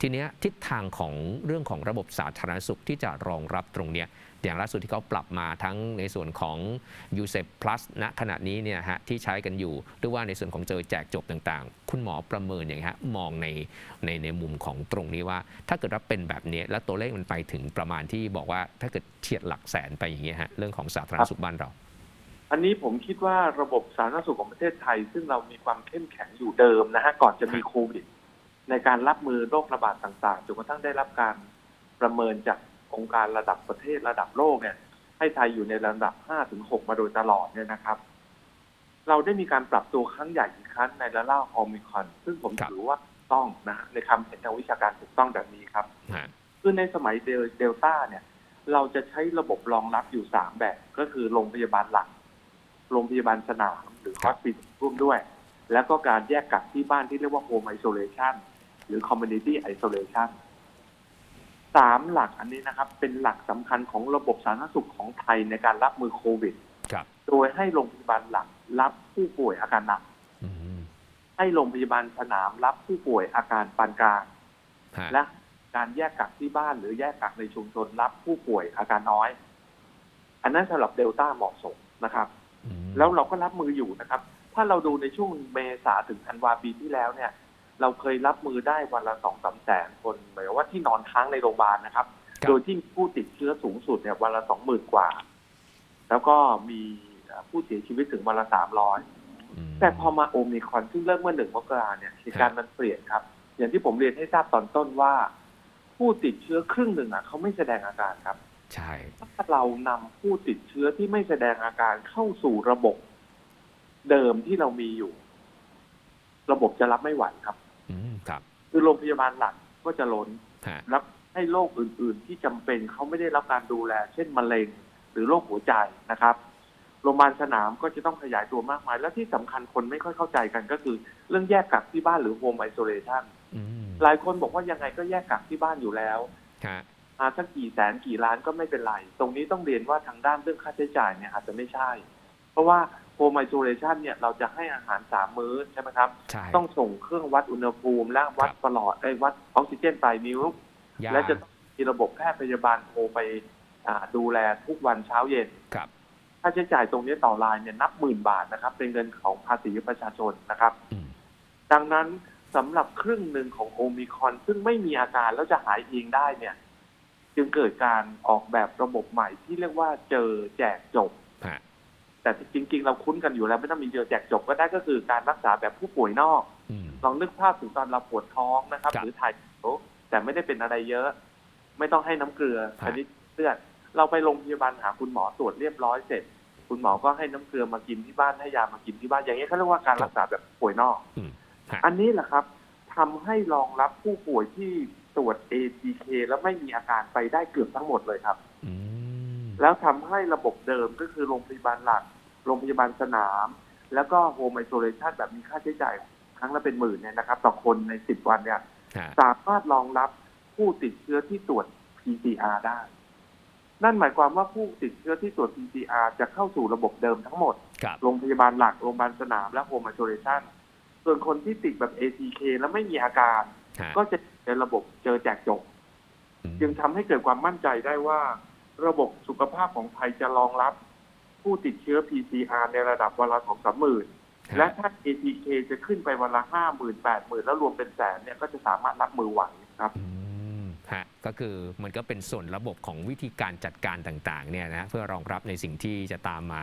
ทีเนี้ยทิศทางของเรื่องของระบบสาธารณสุขที่จะรองรับตรงเนี้ยอย่างล่าสุดที่เขาปรับมาทั้งในส่วนของ u s e p Plus ณขณะนี้เนี่ยฮะที่ใช้กันอยู่ หรือว่าในส่วนของเจอแจกจบต่างๆ คุณหมอประเมินอย่างไรฮะมองในในในมุมของตรงนี้ว่า ถ้าเกิดว่าเป็นแบบนี้ แล้วตัวเลขมันไปถึงประมาณที่บอกว่าถ้าเกิดเฉียดหลักแสนไปอย่างเงี้ยฮะเรื่องของสาธารณสุขบ้านเรา อันนี้ผมคิดว่าระบบสาธารณสุขของประเทศไทย ซึ่งเรามีความเข้มแข็งอยู่เดิมนะฮะก่อนจะมีโควิด ในการรับมือโรคระบาดต่างๆจนกระทั่งได้รับการประเมินจากองค์การระดับประเทศระดับโลกเนี่ย ให้ไทยอยู่ในระดับ5ถึง6มาโดยตลอดเนี่ยนะครับ เราได้มีการปรับตัวครั้งใหญ่อีกครั้งในระลอกโอมิครอน ซึ่งผมครับถือว่าต้องนะฮะในคำเห็นทางวิชาการถูกต้องแบบนี้ครับฮะคือในสมัยเดลเดลต้าเนี่ย เราจะใช้ระบบรองรับอยู่สามแบบ ก็คือโรงพยาบาลหลัก โรงพยาบาลสนามหรือคฮรัอบสปิทร่วมด้วย แล้วก็การแยกกักที่บ้านที่เรียกว่าโฮมไอโซเลชัน หรือคอมมูนิตี้ไอโซเลชันสามหลักอันนี้นะครับ เป็นหลักสำคัญของระบบสาธารณสุขของไทยในการรับมือโควิด ครับ โดยให้โรงพยาบาลหลักรับผู้ป่วยอาการหนัก อืมให้โรงพยาบาลสนามรับผู้ป่วยอาการปานกลาง ฮะและการแยกกักที่บ้านหรือแยกกักในชุมชนรับผู้ป่วยอาการน้อย อันนั้นสำหรับเดลต้าเหมาะสมนะครับ อืมแล้วเราก็รับมืออยู่นะครับ ถ้าเราดูในช่วงเมษาถึงธันวาปีที่แล้วเนี่ย เราเคยรับมือได้วันละสองสามแสนคนหมายความว่าที่นอนค้างในโรงพยาบาลนะครับครับโดยที่มีผู้ติดเชื้อสูงสุดเนี่ยวันละสองหมื่นกว่า แล้วก็มีผู้เสียชีวิตถึงวันละสามร้อยมแต่พอมาโอมิครอนซึ่งเริ่มเมื่อหนึ่งมกราเนี่ยเหตุการณ์มันเปลี่ยนครับ อย่างที่ผมเรียนให้ทราบตอนต้นว่า ผู้ติดเชื้อครึ่งหนึ่งอะเขาไม่แสดงอาการครับ ใช่ถ้าเรานำผู้ติดเชื้อที่ไม่แสดงอาการเข้าสู่ระบบเดิมที่เรามีอยู่ ระบบจะรับไม่ไหวครับ อืมครับ คือโรงพยาบาลหลักก็จะล้นฮะรับให้โรคอื่น ๆ ที่จำเป็นเขาไม่ได้รับการดูแล เช่นมะเร็ง หรือโรคหัวใจนะครับ โรงพยาบาลสนามก็จะต้องขยายตัวมากมาย และที่สำคัญคนไม่ค่อยเข้าใจกันก็คือ เรื่องแยกกักที่บ้านหรือโฮมไอโซเลชันอืมหลายคนบอกว่ายังไงก็แยกกักที่บ้านอยู่แล้ว ฮะมาสักกี่แสนกี่ล้านก็ไม่เป็นไร ตรงนี้ต้องเรียนว่าทางด้านเรื่องค่าใช้จ่ายเนี่ยอาจจะไม่ใช่ เพราะว่า โฮมไอโซเลชันเนี่ยเราจะให้อาหารสามมื้อใช่ไหมครับ ใช่ ต้องส่งเครื่องวัดอุณหภูมิและวัดครับประหลอดไอ้ยวัดออกซิเจนปลายนิ้ว ยาและจะต้องมีระบบแพทย์พยาบาลโทรไปอ่าดูแลทุกวันเช้าเย็น ครับ ค่าใช้จ่ายตรงนี้ต่อรายเนี่ยนับหมื่นบาทนะครับ เป็นเงินของภาษีประชาชนนะครับ อืม ดังนั้นสำหรับครึ่งหนึ่งของโอมิครอนซึ่งไม่มีอาการแล้วจะหายเองได้เนี่ย จึงเกิดการออกแบบระบบใหม่ที่เรียกว่าเจอแจกจบ ฮะ แต่จริง ๆ เราคุ้นกันอยู่แล้วไม่ต้องมีเจอแจกจบก็ได้ก็คือการรักษาแบบผู้ป่วยนอกอืมลองนึกภาพถึงตอนเราปวดท้องนะครับครับหรือถ่ายโถแต่ไม่ได้เป็นอะไรเยอะ ไม่ต้องให้น้ำเกลือฮะชนิดเลือดเราไปโรงพยาบาลหาคุณหมอตรวจเรียบร้อยเสร็จ คุณหมอก็ให้น้ำเกลือมากินที่บ้านให้ยามากินที่บ้านอย่างนี้ยเขาเรียกว่าการรักษาแบบผู้ป่วยนอกอืมฮะอันนี้แหละครับทำให้รองรับผู้ป่วยที่ตรวจ ATK แล้วไม่มีอาการไปได้เกือบทั้งหมดเลยครับอืมแล้วทำให้ระบบเดิมก็คือโรงพยาบาลหลัก โรงพยาบาลสนาม แล้วก็โฮมไอโซเลชันแบบมีค่าใช้จ่ายครั้งละเป็นหมื่นเนี่ยนะครับ ต่อคนใน10วันเนี่ยฮะสามารถรองรับผู้ติดเชื้อที่ตรวจ PCR ได้ นั่นหมายความว่าผู้ติดเชื้อที่ตรวจ PCR จะเข้าสู่ระบบเดิมทั้งหมดครับโรงพยาบาลหลัก โรงพยาบาลสนามและโฮมไอโซเลชันส่วนคนที่ติดแบบ ATK แล้วไม่มีอาการฮะก็จะในระบบเจอแจกจบอืมจึงทำให้เกิดความมั่นใจได้ว่า ระบบสุขภาพของไทยจะรองรับ ผู้ติดเชื้อ PCR ในระดับวันละสองสามหมื่นฮะและถ้า ATK จะขึ้นไปวันละห้าหมื่นแปดหมื่นแล้วรวมเป็นแสนเนี่ยก็จะสามารถรับมือไหวครับอืมฮะก็คือมันก็เป็นส่วนระบบของวิธีการจัดการต่างๆเนี่ยนะเพื่อรองรับในสิ่งที่จะตามมา